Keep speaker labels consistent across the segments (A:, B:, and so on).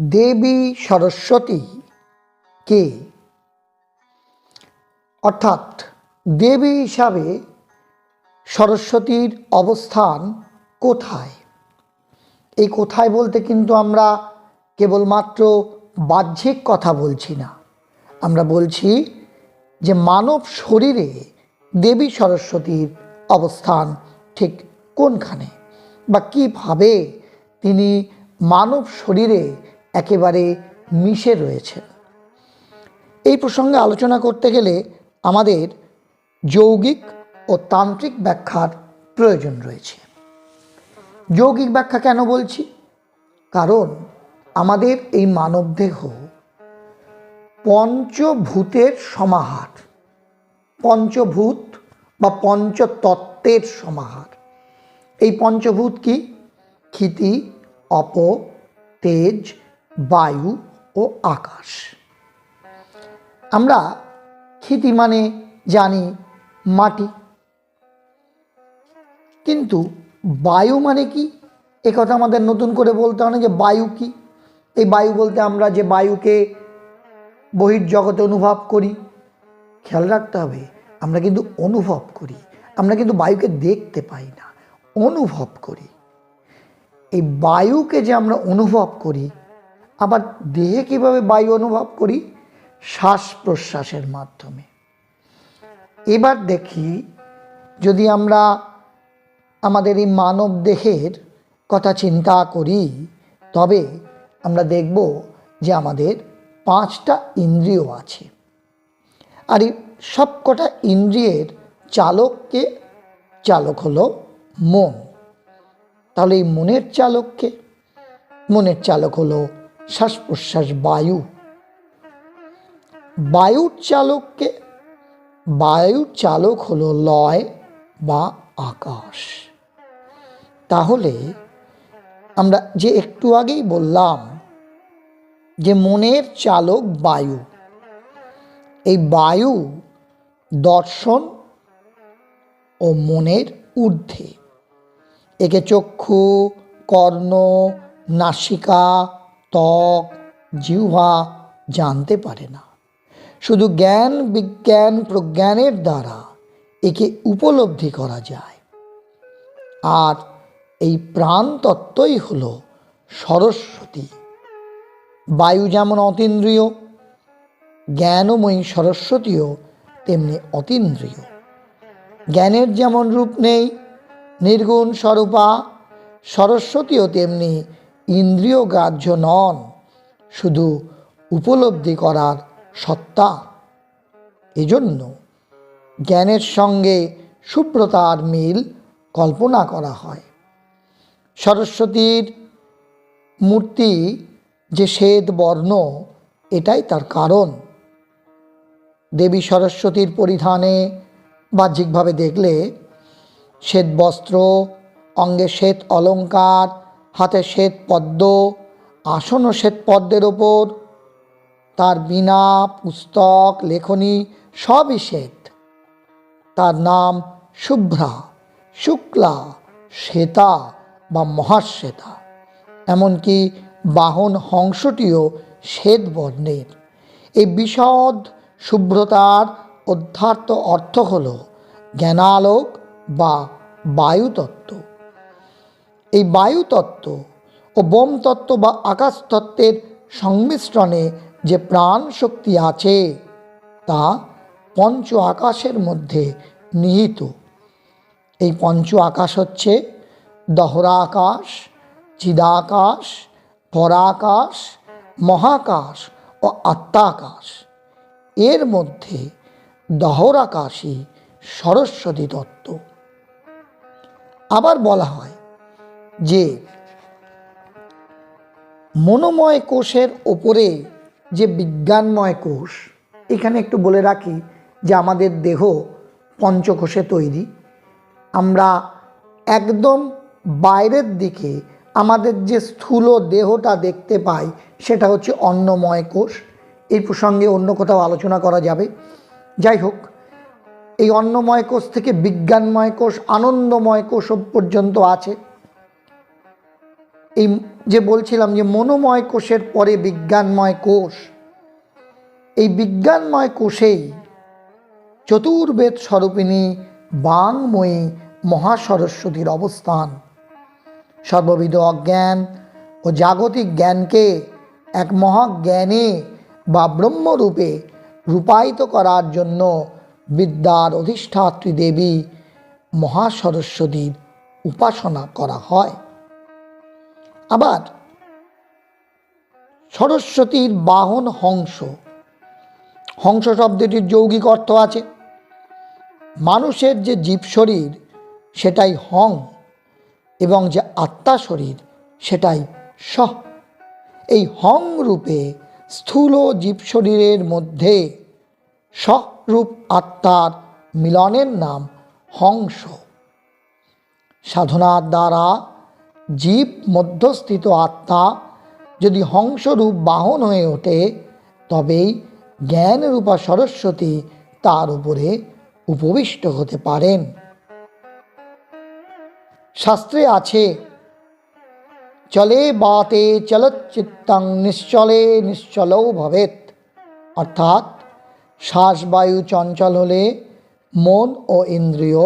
A: দেবী সরস্বতী কে? অর্থাৎ দেবী হিসাবে সরস্বতীর অবস্থান কোথায়? এই কোথায় বলতে কিন্তু আমরা কেবলমাত্র বাহ্যিক কথা বলছি না। আমরা বলছি যে মানব শরীরে দেবী সরস্বতীর অবস্থান ঠিক কোনখানে? বা কীভাবে তিনি মানব শরীরে একেবারে মিশে রয়েছেন এই প্রসঙ্গে আলোচনা করতে গেলে আমাদের যৌগিক ও তান্ত্রিক ব্যাখ্যার প্রয়োজন রয়েছে। যৌগিক ব্যাখ্যা কেন বলছি? কারণ আমাদের এই মানবদেহ পঞ্চভূতের সমাহার, পঞ্চভূত বা পঞ্চতত্ত্বের সমাহার। এই পঞ্চভূত কি? ক্ষিতি, অপ, তেজ বায়ু ও আকাশ। আমরা ক্ষিতি মানে জানি মাটি। কিন্তু বায়ু মানে কি? এ কথা আমাদের নতুন করে বলতে হয় না যে বায়ু কি? এই বায়ু বলতে আমরা যে বায়ুকে বহির্জগতে অনুভব করি, খেয়াল রাখতে হবে, আমরা কিন্তু অনুভব করি, আমরা কিন্তু বায়ুকে দেখতে পাই না, অনুভব করি। এই বায়ুকে যে আমরা অনুভব করি আবার দেহে কীভাবে বায়ু অনুভব করি? শ্বাস প্রশ্বাসের মাধ্যমে। এবার দেখি যদি আমরা আমাদের এই মানব দেহের কথা চিন্তা করি, তবে আমরা দেখব যে আমাদের পাঁচটা ইন্দ্রিয় আছে। আর এই সবকটা ইন্দ্রিয়ের চালককে চালক হলো মন। তাহলে এই মনের চালককে? মনের চালক হলো শ্বাস প্রশ্বাস বায়ু। বায়ুর চালককে, বায়ুর চালক হলো লয় বা আকাশ। তাহলে আমরা যে একটু আগেই বললাম যে মনের চালক বায়ু। এই বায়ু দর্শন ও মনের ঊর্ধ্বে। একে চক্ষু, কর্ণ, নাসিকা ত্বক, জিহ্বা জানতে পারে না। শুধু জ্ঞান, বিজ্ঞান, প্রজ্ঞানের দ্বারা একে উপলব্ধি করা যায়। আর এই প্রাণ তত্ত্বই হল সরস্বতী। বায়ু যেমন অতীন্দ্রিয়, জ্ঞানময়ী সরস্বতীও তেমনি অতীন্দ্রিয়। জ্ঞানের যেমন রূপ নেই, নির্গুণ স্বরূপা সরস্বতীও তেমনি ইন্দ্রিয় গ্রাহ্য নন, শুধু উপলব্ধি করার সত্তা। এজন্য জ্ঞানের সঙ্গে শুভ্রতার মিল কল্পনা করা হয়। সরস্বতীর মূর্তি যে শ্বেত বর্ণ, এটাই তার কারণ। দেবী সরস্বতীর পরিধানে বাহ্যিকভাবে দেখলে শ্বেত বস্ত্র, অঙ্গে শ্বেত অলঙ্কার হাতে পদ্ম আসন পদ্মের ওপর। তার বীণা, পুস্তক, লেখনী সবই শ্বেত। তার নাম শুভ্রা, শুক্লা, শ্বেতা বা মহাশ্বেতা। এমনকি বাহন হংসটিও শ্বেত বর্ণের। এই বিশদ শুভ্রতার অধ্যার্থ অর্থ হল জ্ঞানালোক বা বায়ুতত্ত্ব। এই বায়ুতত্ত্ব ও বোম তত্ত্ব বা আকাশতত্ত্বের সংমিশ্রণে যে প্রাণ শক্তি আছে, তা পঞ্চ আকাশের মধ্যে নিহিত। এই পঞ্চ আকাশ হচ্ছে দহরা আকাশ চিদাকাশ, পরাকাশ, মহাকাশ ও আত্মাকাশ। এর মধ্যে দহরাকাশই সরস্বতী তত্ত্ব। আবার বলা হয় যে মনোময় কোষের ওপরে যে বিজ্ঞানময় কোষ, এখানে একটু বলে রাখি যে আমাদের দেহ পঞ্চকোষে তৈরি। আমরা একদম বাইরের দিকে আমাদের যে স্থূল দেহটা দেখতে পাই, সেটা হচ্ছে অন্নময় কোষ। এই প্রসঙ্গে অন্য কোথাও আলোচনা করা যাবে। যাই হোক, এই অন্নময় কোষ থেকে বিজ্ঞানময় কোষ, আনন্দময় কোষ পর্যন্ত আছে। এই যে বলছিলাম যে মনোময় কোষের পরে বিজ্ঞানময় কোষ, এই বিজ্ঞানময় কোষেই চতুর্বেদ স্বরূপিণী বাংময়ী মহাসরস্বতীর অবস্থান। সর্ববিধ অজ্ঞান ও জাগতিক জ্ঞানকে এক মহাজ্ঞানে বা ব্রহ্মরূপে রূপায়িত করার জন্য বিদ্যার অধিষ্ঠাত্রী দেবী মহাসরস্বতীর উপাসনা করা হয়। আবার সরস্বতীর বাহন হংস। হংস শব্দটির যৌগিক অর্থ আছে। মানুষের যে জীব শরীর, সেটাই হং এবং যে আত্মা শরীর, সেটাই স এই হং রূপে স্থূল জীব শরীরের মধ্যে সরূপ আত্মার মিলনের নাম হংস। সাধনার দ্বারা জীব মধ্যস্থিত আত্মা যদি হংসরূপ বাহন হয়ে ওঠে, তবেই জ্ঞানরূপা সরস্বতী তার উপরে উপবিষ্ট হতে পারেন। শাস্ত্রে আছে, চলে বাতে চলচ্চিত্তাং নিশ্চলে নিশ্চলও ভবেত অর্থাৎ, শ্বাসবায়ু চঞ্চল হলে মন ও ইন্দ্রিয়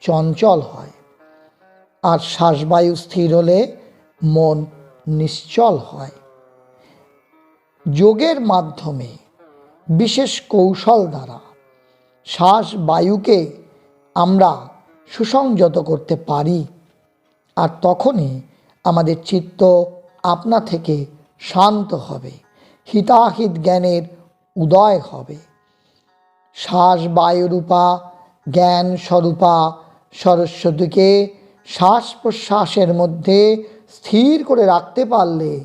A: চঞ্চল হয়। আর শ্বাসবায়ু স্থির হলে মন নিশ্চল হয়। যোগের মাধ্যমে বিশেষ কৌশল দ্বারা শ্বাস বায়ুকে আমরা সুসংযত করতে পারি আর তখনই আমাদের চিত্ত আপনা থেকে শান্ত হবে, হিতাহিত জ্ঞানের উদয় হবে। শ্বাস বায়ুরূপা জ্ঞান স্বরূপা সরস্বতীকে শ্বাস প্রশ্বাসের মধ্যে স্থির করে রাখতে পারলে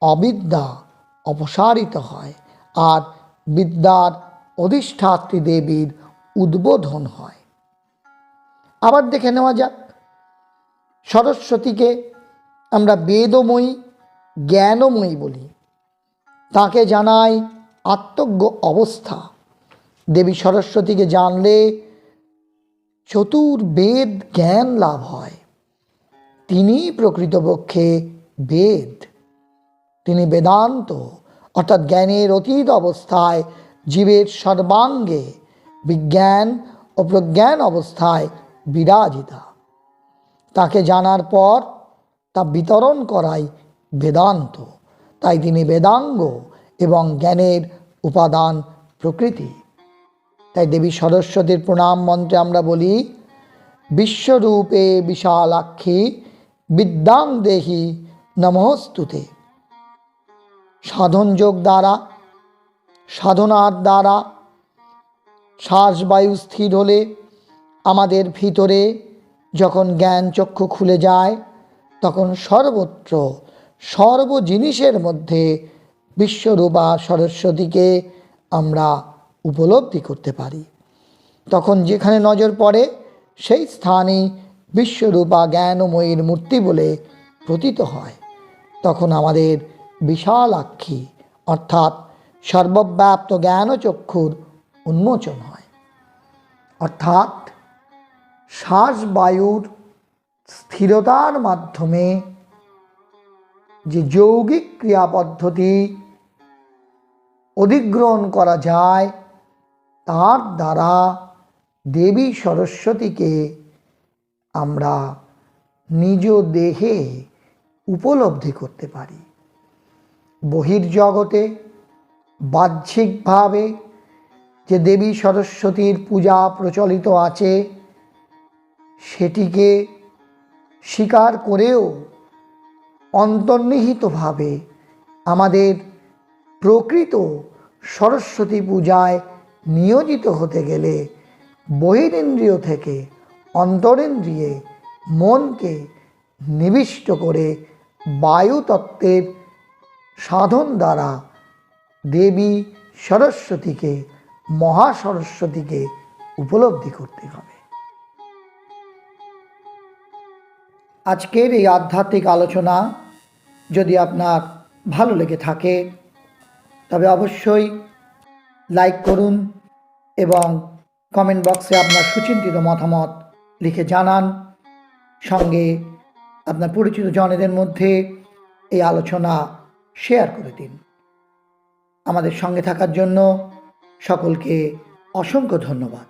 A: অবিদ্যা অপসারিত হয় আর বিদ্যার অধিষ্ঠাত্রী দেবীর উদ্বোধন হয়। আবার দেখে নেওয়া যাক। সরস্বতীকে আমরা বেদময়ী, জ্ঞানময়ী বলি। তাকে জানাই আত্মজ্ঞ অবস্থা। দেবী সরস্বতীকে জানলে চতুর্বেদ জ্ঞান লাভ হয়। তিনি প্রকৃতপক্ষে বেদ। তিনি বেদান্ত, অর্থাৎ জ্ঞানের অতীত অবস্থায় জীবের সর্বাঙ্গে বিজ্ঞান ও প্রজ্ঞান অবস্থায় বিরাজিতা। তাকে জানার পর তা বিতরণ করাই বেদান্ত। তাই তিনি বেদাঙ্গ এবং জ্ঞানের উপাদান প্রকৃতি। তাই দেবী সরস্বতীর প্রণাম মন্ত্রে আমরা বলি, বিশ্বরূপে বিশালাক্ষী বিদ্যাং দেহি নমস্তুতে। সাধন যোগ দ্বারা, সাধনার দ্বারা, শ্বাসবায়ু স্থির হলে আমাদের ভিতরে যখন জ্ঞান চক্ষু খুলে যায়, তখন সর্বত্র সর্ব জিনিসের মধ্যে বিশ্বরূপা সরস্বতীকে আমরা উপলব্ধি করতে পারি। তখন যেখানে নজর পড়ে, সেই স্থানে বিশ্বরূপা জ্ঞানময়ীর মূর্তি বলে প্রতীত হয়। তখন আমাদের বিশালাক্ষী অর্থাৎ সর্বব্যাপ্ত জ্ঞানচক্ষুর উন্মোচন হয়। অর্থাৎ শ্বাস বায়ুর স্থিরতার মাধ্যমে যে যৌগিক ক্রিয়া পদ্ধতি অধিগ্রহণ করা যায় তার দ্বারা দেবী সরস্বতীকে আমরা নিজ দেহে উপলব্ধি করতে পারি। বহির্জগতে বাহ্যিকভাবে যে দেবী সরস্বতীর পূজা প্রচলিত আছে, সেটিকে স্বীকার করেও অন্তর্নিহিতভাবে আমাদের প্রকৃত সরস্বতী পূজায় নিয়োজিত হতে গেলে বহিরেন্দ্রিয় থেকে অন্তরেন্দ্রিয়ে মনকে নিবিষ্ট করে বায়ুতত্ত্বের সাধন দ্বারা দেবী সরস্বতীকে, মহাসরস্বতীকে উপলব্ধি করতে হবে। আজকের এই আধ্যাত্মিক আলোচনা যদি আপনার ভালো লেগে থাকে, তবে অবশ্যই লাইক করুন এবং কমেন্ট বক্সে আপনার সুচিন্তিত মতামত লিখে জানান। সঙ্গে আপনার পরিচিত জনেদের মধ্যে এই আলোচনা শেয়ার করে দিন। আমাদের সঙ্গে থাকার জন্য সকলকে অসংখ্য ধন্যবাদ।